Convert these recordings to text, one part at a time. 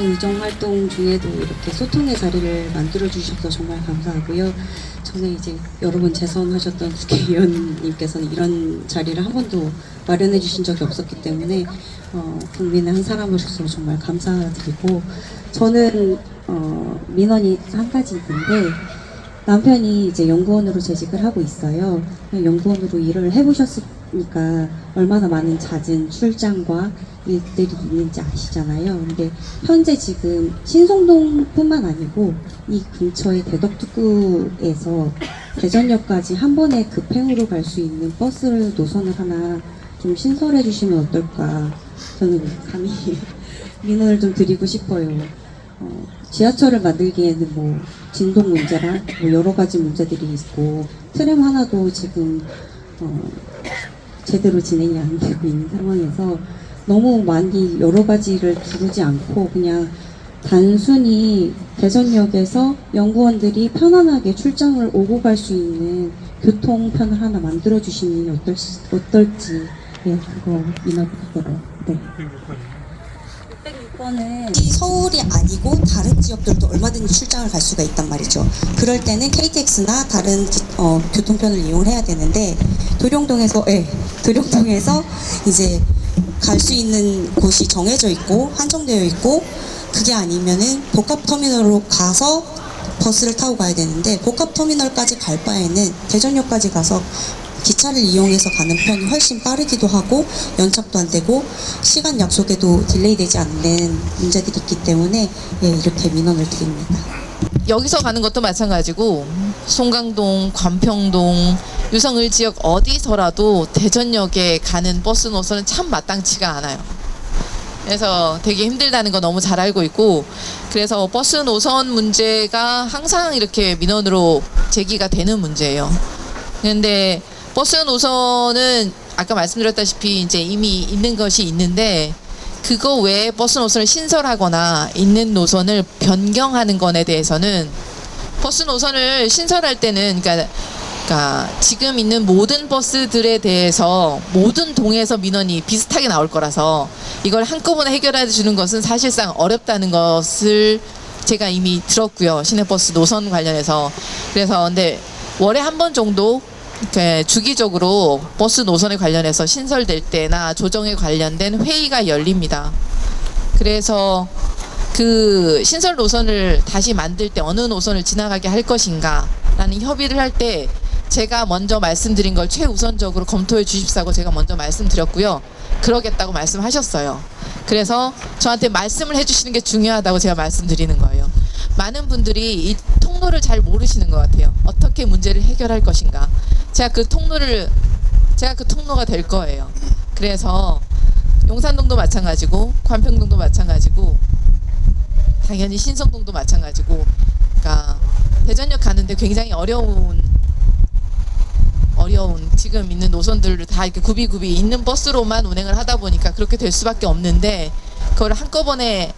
의정 활동 중에도 이렇게 소통의 자리를 만들어 주셔서 정말 감사하고요. 전에 이제 여러 번 재선하셨던 국회의원님께서는 이런 자리를 한 번도 마련해 주신 적이 없었기 때문에 어, 국민의 한 사람으로서 정말 감사드리고 저는 어, 민원이 한 가지 있는데 남편이 이제 연구원으로 재직을 하고 있어요. 연구원으로 일을 해보셨 으니까 얼마나 많은 잦은 출장과 일들이 있는지 아시잖아요. 근데 현재 지금 신성동뿐만 아니고 이 근처의 대덕특구에서 대전역까지 한 번에 급행으로 갈 수 있는 버스 노선을 하나 좀 신설해 주시면 어떨까. 저는 감히 민원을 좀 드리고 싶어요. 어, 지하철을 만들기에는 뭐 진동 문제랑 뭐 여러 가지 문제들이 있고 트램 하나도 지금 어, 제대로 진행이 안 되고 있는 상황에서 너무 많이 여러 가지를 두르지 않고 그냥 단순히 대전역에서 연구원들이 편안하게 출장을 오고 갈 수 있는 교통편을 하나 만들어 주시면 어떨지, 어떨지 예 그거 민원드리도록 네. 606번은 서울이 아니고 다른 지역들도 얼마든지 출장을 갈 수가 있단 말이죠. 그럴 때는 KTX나 다른 기- 어, 교통편을 이용해야 되는데 도룡동에서 예, 도룡동에서 이제 갈 수 있는 곳이 정해져 있고 한정되어 있고 그게 아니면은 복합 터미널로 가서 버스를 타고 가야 되는데 복합 터미널까지 갈 바에는 대전역까지 가서 기차를 이용해서 가는 편이 훨씬 빠르기도 하고 연착도 안 되고 시간 약속에도 딜레이 되지 않는 문제들이 있기 때문에 예, 이렇게 민원을 드립니다. 여기서 가는 것도 마찬가지고 송강동, 관평동, 유성을 지역 어디서라도 대전역에 가는 버스 노선은 참 마땅치가 않아요. 그래서 되게 힘들다는 거 너무 잘 알고 있고 그래서 버스 노선 문제가 항상 이렇게 민원으로 제기가 되는 문제예요. 근데 버스 노선은 아까 말씀드렸다시피 이제 이미 있는 것이 있는데 그거 외에 버스 노선을 신설하거나 있는 노선을 변경하는 것에 대해서는 버스 노선을 신설할 때는 그러니까, 그러니까 지금 있는 모든 버스들에 대해서 모든 동에서 민원이 비슷하게 나올 거라서 이걸 한꺼번에 해결해 주는 것은 사실상 어렵다는 것을 제가 이미 들었고요. 시내버스 노선 관련해서 그래서 근데 월에 한 번 정도 주기적으로 버스 노선에 관련해서 신설될 때나 조정에 관련된 회의가 열립니다. 그래서 그 신설 노선을 다시 만들 때 어느 노선을 지나가게 할 것인가라는 협의를 할 때 제가 먼저 말씀드린 걸 최우선적으로 검토해 주십사고 제가 먼저 말씀드렸고요. 그러겠다고 말씀하셨어요. 그래서 저한테 말씀을 해주시는 게 중요하다고 제가 말씀드리는 거예요. 많은 분들이 이 통로를 잘 모르시는 것 같아요. 어떻게 문제를 해결할 것인가. 제가 그 통로를 제가 그 통로가 될 거예요. 그래서 용산동도 마찬가지고 관평동도 마찬가지고 당연히 신성동도 마찬가지고 그러니까 대전역 가는데 굉장히 어려운 어려운 지금 있는 노선들을 다 이렇게 굽이굽이 있는 버스로만 운행을 하다 보니까 그렇게 될 수밖에 없는데 그걸 한꺼번에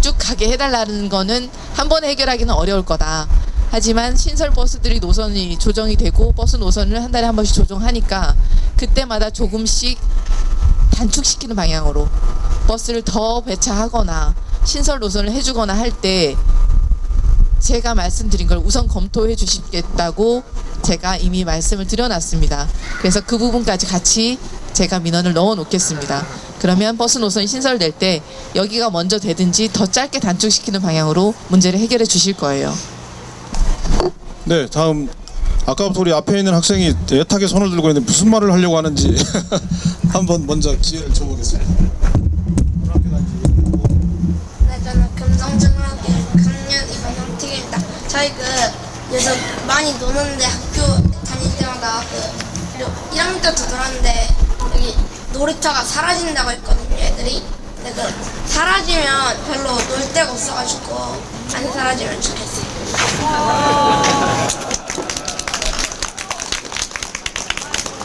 쭉 가게 해달라는 거는 한 번에 해결하기는 어려울 거다. 하지만 신설 버스들이 노선이 조정이 되고 버스 노선을 한 달에 한 번씩 조정하니까 그때마다 조금씩 단축시키는 방향으로 버스를 더 배차하거나 신설 노선을 해주거나 할 때 제가 말씀드린 걸 우선 검토해 주시겠다고 제가 이미 말씀을 드려놨습니다. 그래서 그 부분까지 같이 제가 민원을 넣어 놓겠습니다. 그러면 버스 노선이 신설될 때 여기가 먼저 되든지 더 짧게 단축시키는 방향으로 문제를 해결해 주실 거예요. 네, 다음 아까부터 우리 앞에 있는 학생이 애타게 손을 들고 있는데 무슨 말을 하려고 하는지 한번 먼저 기회를 줘보겠습니다. 네, 저는 금성중학교 6학년 2반 황택입니다. 저희 그 여기서 많이 노는데 학교 다닐 때마다 그 1학년 때부터 놀았는데 여기 놀이터가 사라진다고 했거든요, 애들이. 근데 그 사라지면 별로 놀 데가 없어가지고 안 사라지면 좋겠어요.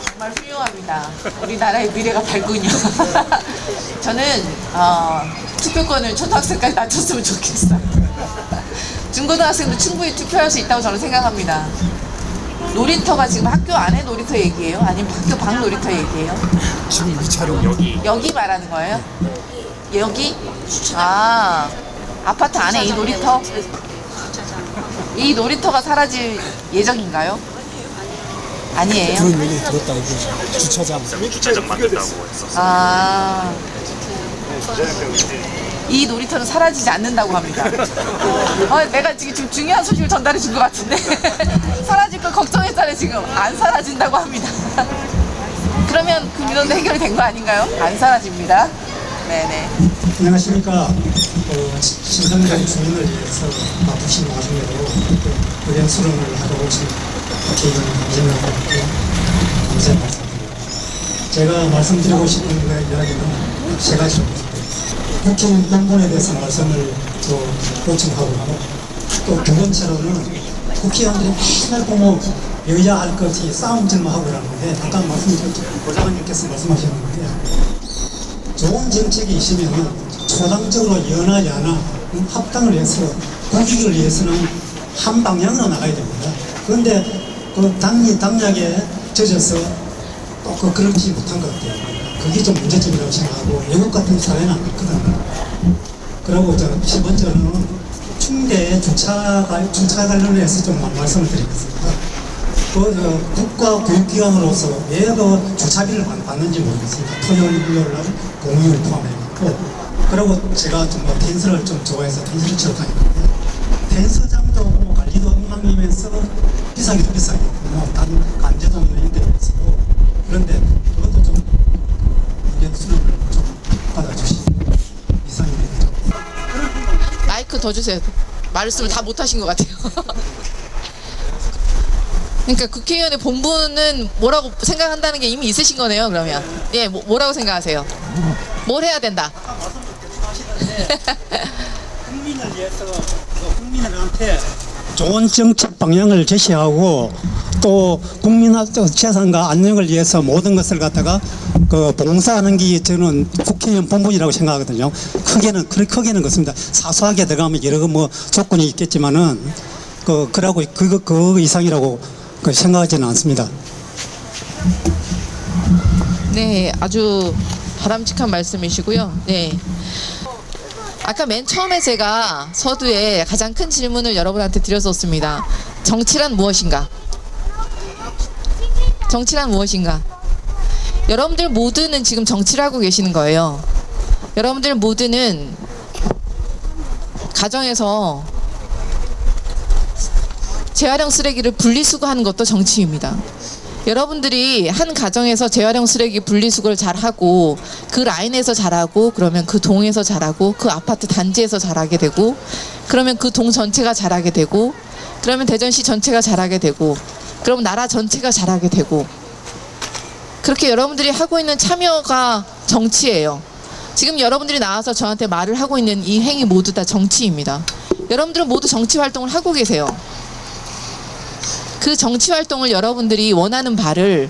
정말 훌륭합니다. 우리나라의 미래가 밝군요. 저는 어, 투표권을 초등학생까지 낮췄으면 좋겠어요. 중고등학생도 충분히 투표할 수 있다고 저는 생각합니다. 놀이터가 지금 학교 안에 놀이터 얘기예요? 아니면 학교 밖 놀이터 얘기예요? 지금 이 차로 여기 여기 말하는 거예요? 여기? 아, 아파트 안에 이 놀이터? 이 놀이터가 사라질 예정인가요? 아니에요. 그런 얘기 들었다 이거 주차장 주차장 만든다고 했었어. 아. 이 놀이터는 사라지지 않는다고 합니다. 어, 내가 지금 좀 중요한 소식을 전달해 준 것 같은데. 사라질 걸 걱정했잖아요, 지금. 안 사라진다고 합니다. 그러면 그 민원도 해결이 된 거 아닌가요? 안 사라집니다. 네네. 안녕하십니까. 어, 신성장 주민을 위해서 바쁘신 와중에도 그 의견 수렴을 하러 오신 국회의원 이재명하고 감사의 말씀드립니다. 제가 말씀드리고 싶은 그 이야기는 세 가지입니다. 국회의원 본분에 대해서 말씀을 또 보충하고 또두 번째로는 국회의원들이 맨날 보면 여야 할 것이 싸움질만 하고 그러는데 아까 말씀드렸죠. 보좌관님께서 말씀하셨는데 좋은 정책이 있으면 초당적으로 연하 야나 합당을 해서 국익을 위해서는 한 방향으로 나가야 됩니다. 그런데 그 당리 당약에 젖어서 또그 그렇지 못한 것 같아요. 그게 좀 문제점이라고 생각하고 외국 같은 사회는 안 그렇거든요. 그리고 저세 번째로는 충대 주차 관- 주차 관련해서 좀 말씀을 드리겠습니다. 그 저, 국가 교육기관으로서 왜그 주차비를 받- 받는지 모르겠습니다. 토요일, 일요일 날 공휴일 포함해갖고 그리고 제가 좀뭐 텐스를 좀 좋아해서 텐스를 치러 다니는데 텐스장도 뭐 관리도 엉망이면서 비싸기도 비싸게 뭐단 간제동이나 이런 데 비싸고 그런데 그것도 좀 의견 수렴을 좀 받아주시고 이상입니다. 마이크 더 주세요. 말씀을 다 못하신 것 같아요. 그러니까 국회의원의 본분은 뭐라고 생각한다는 게 이미 있으신 거네요. 그러면 예, 뭐, 뭐라고 생각하세요? 뭘 해야 된다? 국민을 위해서 국민들한테 좋은 정책 방향을 제시하고 또 국민의 재산과 안녕을 위해서 모든 것을 갖다가 그 봉사하는 게 저는 국회의원 본분이라고 생각하거든요. 크게는 그렇게 크게는 그렇습니다. 사소하게 들어가면 여러 뭐 조건이 있겠지만은 그 그러고 그거 그 이상이라고 그 생각하지는 않습니다. 네, 아주 바람직한 말씀이시고요. 네. 아까 맨 처음에 제가 서두에 가장 큰 질문을 여러분한테 드렸었습니다. 정치란 무엇인가? 정치란 무엇인가? 여러분들 모두는 지금 정치를 하고 계시는 거예요. 여러분들 모두는 가정에서 재활용 쓰레기를 분리수거하는 것도 정치입니다. 여러분들이 한 가정에서 재활용 쓰레기 분리수거를 잘 하고 그 라인에서 잘하고 그러면 그 동에서 잘하고 그 아파트 단지에서 잘하게 되고 그러면 그 동 전체가 잘하게 되고 그러면 대전시 전체가 잘하게 되고 그럼 나라 전체가 잘하게 되고 그렇게 여러분들이 하고 있는 참여가 정치예요. 지금 여러분들이 나와서 저한테 말을 하고 있는 이 행위 모두 다 정치입니다. 여러분들은 모두 정치 활동을 하고 계세요. 그 정치 활동을 여러분들이 원하는 바를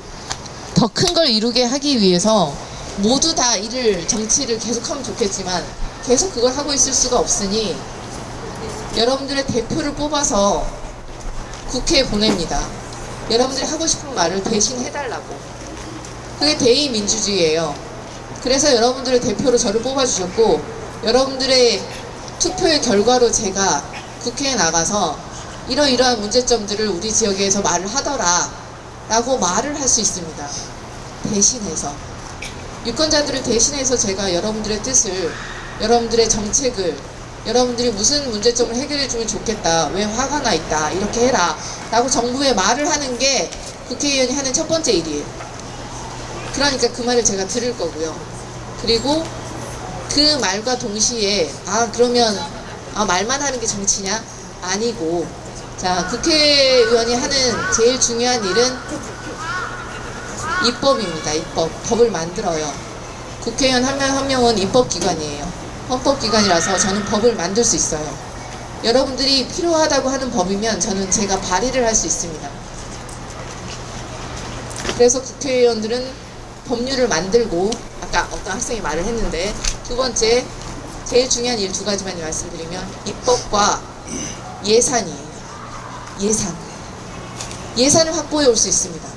더 큰 걸 이루게 하기 위해서 모두 다 일을 정치를 계속하면 좋겠지만 계속 그걸 하고 있을 수가 없으니 여러분들의 대표를 뽑아서 국회에 보냅니다. 여러분들이 하고 싶은 말을 대신 해달라고. 그게 대의 민주주의예요. 그래서 여러분들의 대표로 저를 뽑아주셨고 여러분들의 투표의 결과로 제가 국회에 나가서 이러이러한 문제점들을 우리 지역에서 말을 하더라 라고 말을 할 수 있습니다. 대신해서. 유권자들을 대신해서 제가 여러분들의 뜻을 여러분들의 정책을 여러분들이 무슨 문제점을 해결해 주면 좋겠다 왜 화가 나 있다 이렇게 해라 라고 정부에 말을 하는 게 국회의원이 하는 첫 번째 일이에요. 그러니까 그 말을 제가 들을 거고요. 그리고 그 말과 동시에 아 그러면 아 말만 하는 게 정치냐? 아니고 자 국회의원이 하는 제일 중요한 일은 입법입니다 입법. 법을 만들어요. 국회의원 한 명 한 명은 입법기관이에요. 헌법기관이라서 저는 법을 만들 수 있어요. 여러분들이 필요하다고 하는 법이면 저는 제가 발의를 할 수 있습니다. 그래서 국회의원들은 법률을 만들고 아까 어떤 학생이 말을 했는데 두 번째 제일 중요한 일 두 가지만 말씀드리면 입법과 예산이에요. 예산. 예산을 확보해 올 수 있습니다.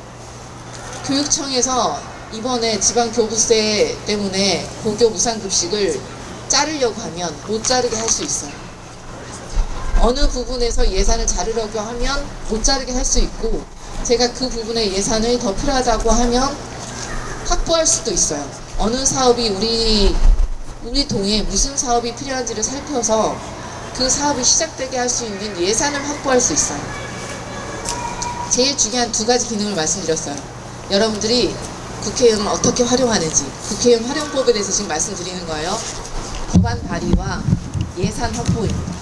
교육청에서 이번에 지방 교부세 때문에 고교 무상급식을 자르려고 하면 못 자르게 할 수 있어요. 어느 부분에서 예산을 자르려고 하면 못 자르게 할 수 있고 제가 그 부분에 예산을 더 필요하다고 하면 확보할 수도 있어요. 어느 사업이 우리 우리 동에 무슨 사업이 필요한지를 살펴서 그 사업이 시작되게 할 수 있는 예산을 확보할 수 있어요. 제일 중요한 두 가지 기능을 말씀드렸어요. 여러분들이 국회의원을 어떻게 활용하는지, 국회의원 활용법에 대해서 지금 말씀드리는 거예요. 법안 발의와 예산 확보입니다.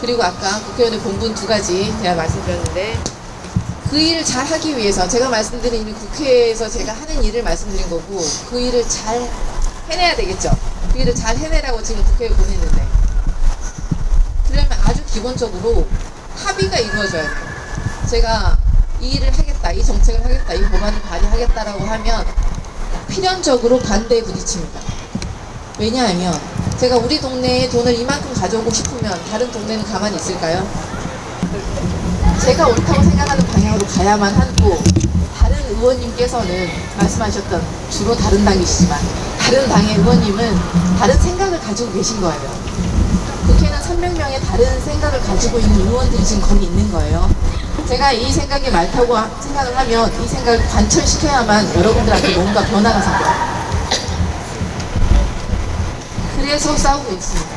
그리고 아까 국회의원의 본분 두 가지 제가 말씀드렸는데 그 일을 잘 하기 위해서 제가 말씀드린 이 국회에서 제가 하는 일을 말씀드린 거고 그 일을 잘 해내야 되겠죠. 그 일을 잘 해내라고 지금 국회에 보냈는데 기본적으로 합의가 이루어져야 돼요. 제가 이 일을 하겠다, 이 정책을 하겠다, 이 법안을 발의하겠다라고 하면 필연적으로 반대에 부딪힙니다. 왜냐하면 제가 우리 동네에 돈을 이만큼 가져오고 싶으면 다른 동네는 가만히 있을까요? 제가 옳다고 생각하는 방향으로 가야만 하고 다른 의원님께서는 말씀하셨던 주로 다른 당이시지만 다른 당의 의원님은 다른 생각을 가지고 계신 거예요. 국회는 300명의 다른 생각을 가지고 있는 의원들이 지금 거기 있는 거예요. 제가 이 말타고 하- 생각을 하면 이 생각을 관철시켜야만 여러분들한테 뭔가 변화가 생겨요. 그래서 싸우고 있습니다.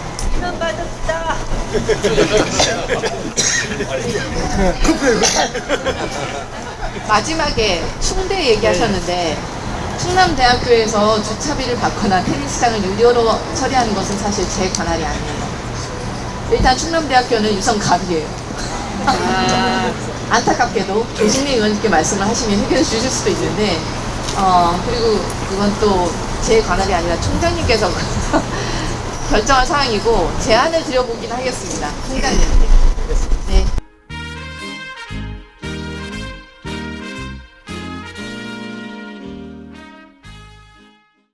마지막에 충대 얘기하셨는데 충남대학교에서 주차비를 받거나 테니스장을 유료로 처리하는 것은 사실 제 관할이 아닙니다. 일단 충남대학교는 유성갑이에요. 안타깝게도 조진미 의원님께 말씀을 하시면 해결해 주실 수도 있는데 어 그리고 그건 또 제 관할이 아니라 총장님께서 결정할 사항이고 제안을 드려보긴 하겠습니다. 총장님께. 네,